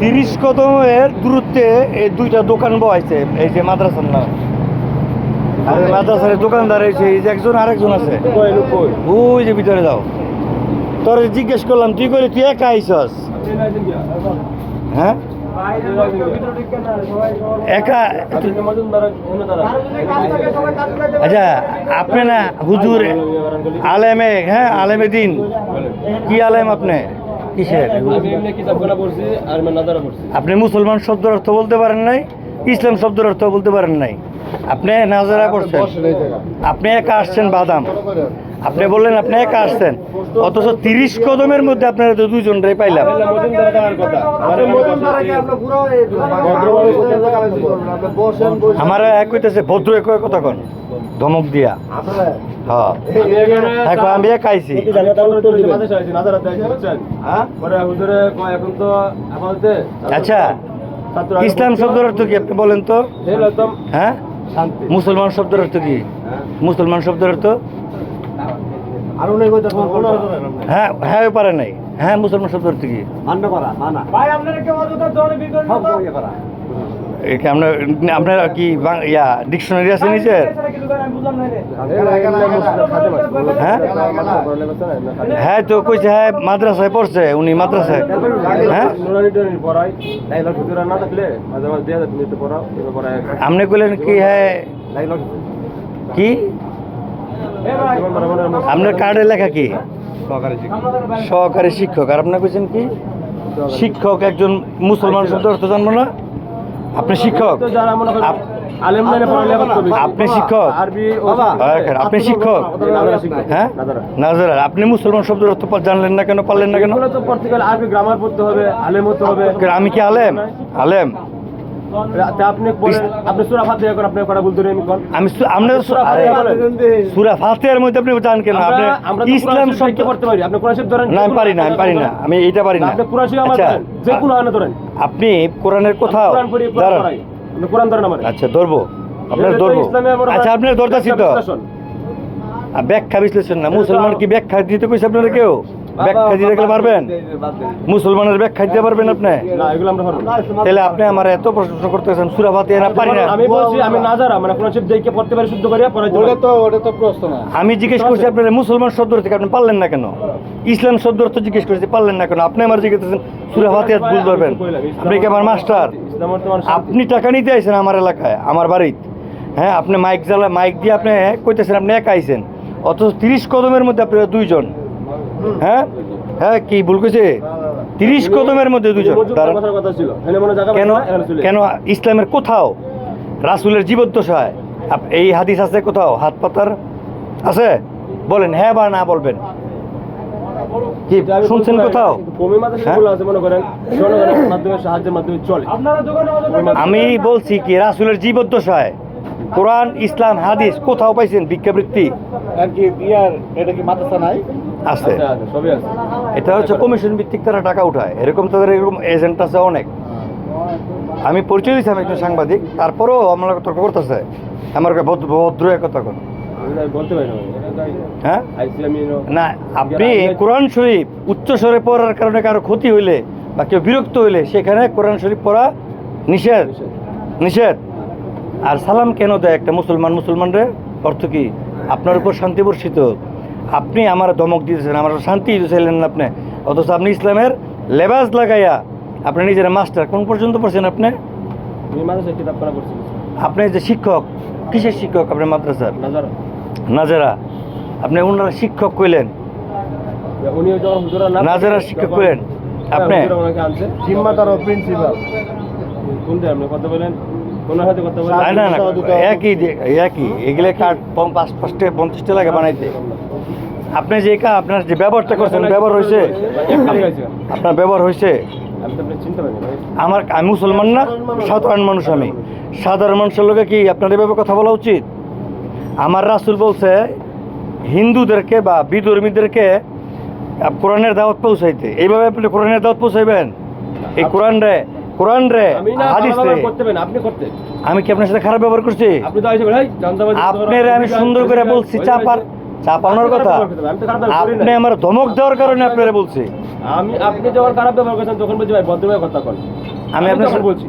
তিরিশ কদমের দূরত্বে এই দুইটা দোকান বসাইছে এই যে মাদ্রাসার নাম আর মাদ্রাসার দোকানদার হয়েছে এই যে একজন আরেকজন আছে। ওই যে ভিতরে যাও। তোর জিজ্ঞেস করলাম তুই করে তুই একা আইসস হ্যাঁ? একা? আচ্ছা আপনি না হুজুর আলেমে হ্যাঁ আলেমে দিন। কি আলেম আপনি? কিসের? আপনি মুসলমান শব্দের অর্থ বলতে পারেন নাই ইসলাম শব্দের অর্থ বলতে পারেন নাই। আপনি নাজারা করছেন আপনি একা আসছেন বাদাম। আপনি বললেন আপনি একা আসছেন। অথচ তিরিশ কদমের মধ্যে আপনারা তো দুইজন রে পাইলাম আমার এক হইতেছে ভদ্র এক কথা কন। ধমক দিয়া। হ্যাঁ। আমি একা আইছি। আচ্ছা ইসলাম শব্দের অর্থ কি আপনি বলেন তো? হ্যাঁ? মুসলমান শব্দের অর্থ কি? মুসলমান শব্দের অর্থ? হ্যাঁ হ্যাঁ পারে নাই হ্যাঁ মুসলমান শব্দ কি আপনার আপনার কি ইয়া ডিকশনারি আছে নিজের হ্যাঁ হ্যাঁ তো কইছে হ্যাঁ মাদ্রাসায় পড়ছে উনি মাদ্রাসায় হ্যাঁ আপনি কইলেন কি হ্যাঁ কি আপনার কার্ডে লেখা কি? সহকারী শিক্ষক। আর আপনার কইছেন কি? শিক্ষক একজন মুসলমান শব্দ অর্থ জানব না? আপনি শিক্ষক? আপ- আপনি শিক্ষক? হ্যাঁ, আপনি শিক্ষক? হ্যাঁ? নাজারা। আপনি মুসলমান শব্দের অর্থ জানলেন না কেন পারলেন না কেন? আরবি গ্রামার পড়তে হবে আলেম হতে হবে। আমি কি আলেম? আলেম। আপনি আপনি সুরা ফাতিহা করেন আপনি কটা বলতে নেই কোন আমি সু- আপনার সুরা ফাতিহা বলেন। সুরা ফাতেহার মধ্যে আপনি জান কেন? আপনি আমরা আমরা তো ইসলাম ইসলাম শব্দ পড়তে পারি। আপনি কোরআন শরীফ ধরেন না আমি পারি না আমি পারি না। আমি এইটা পারি না। আপনি কোরআন শরীফ আমার যে কোনো আনে ধরেন। আপনি কোরআনের কোথাও কোরআন পড়ি আপনি কোরআন ধরেন আমার। আচ্ছা ধরবো। আপনার ধরবো। আচ্ছা আপনার ধরতেছি তো। ব্যাখ্যা বিশ্লেষণ। না মুসলমান কি ব্যাখ্যা দিতে কইছে আপনারা কেউ? ব্যাখ্যা দিতে গেলে পারবেন? মুসলমানের ব্যাখ্যা দিতে পারবেন আপনি? না এগুলো আমরা পারব না। তাহলে আপনি আমার এত প্রশ্ন করতেছেন সুরা ফাতিহা না পারি না। আমি বলছি আমি না যারা মানে কোরআন শরীফ দেখে পড়তে পারি শুদ্ধ করিয়া পড়াইতে পারি। তো ওটা তো প্রশ্ন না। আমি জিজ্ঞেস করছি আপনার মুসলমান শব্দ থেকে আপনি পারলেন না কেন? ইসলাম শব্দ অর্থ জিজ্ঞেস করছি পারলেন না কেন? আপনি আমার জিজ্ঞেস করছেন সুরা ফাতিহা ভুল ধরবেন আপনি কি আমার মাস্টার। আপনি টাকা নিতে আইছেন আমার এলাকায় আমার বাড়িতে। হ্যাঁ আপনি মাইক জ্বালা মাইক দিয়ে আপনি কইতেছেন আপনি একা আইছেন। অথচ তিরিশ কদমের মধ্যে আপনারা দুইজন। হ্যাঁ? হ্যাঁ কি ভুল কইছে? তিরিশ কদমের মধ্যে জায়গা কেন কেন ইসলামের কোথাও রাসুলের জীবদ্দশায় আপ- এই হাদিস আছে কোথাও? হাত পাতার আছে? বলেন হ্যাঁ বা না বলবেন। কি শুনছেন কোথাও? হ্যাঁ? মনে আমি বলছি কি রাসুলের জীবদ্দশায় কোরআন ইসলাম হাদিস কোথাও পাইছেন ভিক্ষাবৃত্তি? আছে। এটা হচ্ছে কমিশন ভিত্তিক তারা টাকা উঠায়। এরকম তাদের এরকম এজেন্ট আছে অনেক। আমি পরিচয় দিয়েছি আমি একজন সাংবাদিক। তারপরেও আমরা তর্ক করতেছে। আমার ভদ্র ভদ্র এক কথা কোন হ্যাঁ? না আপনি কোরআন শরীফ উচ্চ স্বরে পড়ার কারণে কারও ক্ষতি হইলে বা কেউ বিরক্ত হইলে সেখানে কোরআন শরীফ পড়া নিষেধ। নিষেধ। আর সালাম কেন দেয় একটা মুসলমান? মুসলমানরে অর্থ কি? আপনার উপর শান্তি বর্ষিত। আপনি আমার ধমক দিতেছেন আমার শান্তি চাইলেন না আপনি। অথচ আপনি ইসলামের লেবাস লাগাইয়া আপনি নিজের মাস্টার। কোন পর্যন্ত পড়ছেন আপনি? আপনি যে শিক্ষক কিসের শিক্ষক আপনি মাদ্রাসার? নাজারা। আপনি ওনারা শিক্ষক কইলেন। নাজারা শিক্ষক কইলেন। আপনি? ওনাকে আনছে। জিম্মাদার প্রিন্সিপাল। কোনটা আপনি? কথা বলেন? না না না একই একই। এগুলো কার্ড পাঁচ পাঁচটা পঞ্চাশটা লাগে বানাইতে। আপনি যে কা আপনার যে ব্যবহারটা করছেন ব্যবহার হয়েছে। আপনার ব্যবহার হয়েছে আমার আমি মুসলমান না সাধারণ মানুষ আমি। সাধারণ মানুষের লোকে কি আপনার এভাবে কথা বলা উচিত? আমার রাসুল বলছে হিন্দুদেরকে বা বিধর্মীদেরকে কোরআনের দাওয়াত পৌঁছাইতে। এইভাবে আপনি কোরআনের দাওয়াত পৌঁছাইবেন? এই কোরআন রে কোরআন রে আমি হাদিস। রে আমি কি আপনার সাথে খারাপ ব্যবহার করছি? আপনার আমি সুন্দর করে বলছি চাপার চাপানোর কথা। আপনি আমার ধমক দেওয়ার কারণে আপনারা বলছি। আমি আপনি যখন খারাপ ব্যবহার করছেন তখন বলছি ভাই ভদ্রভাবে কথা কন আমি আমি আপনার সাথে- বলছি।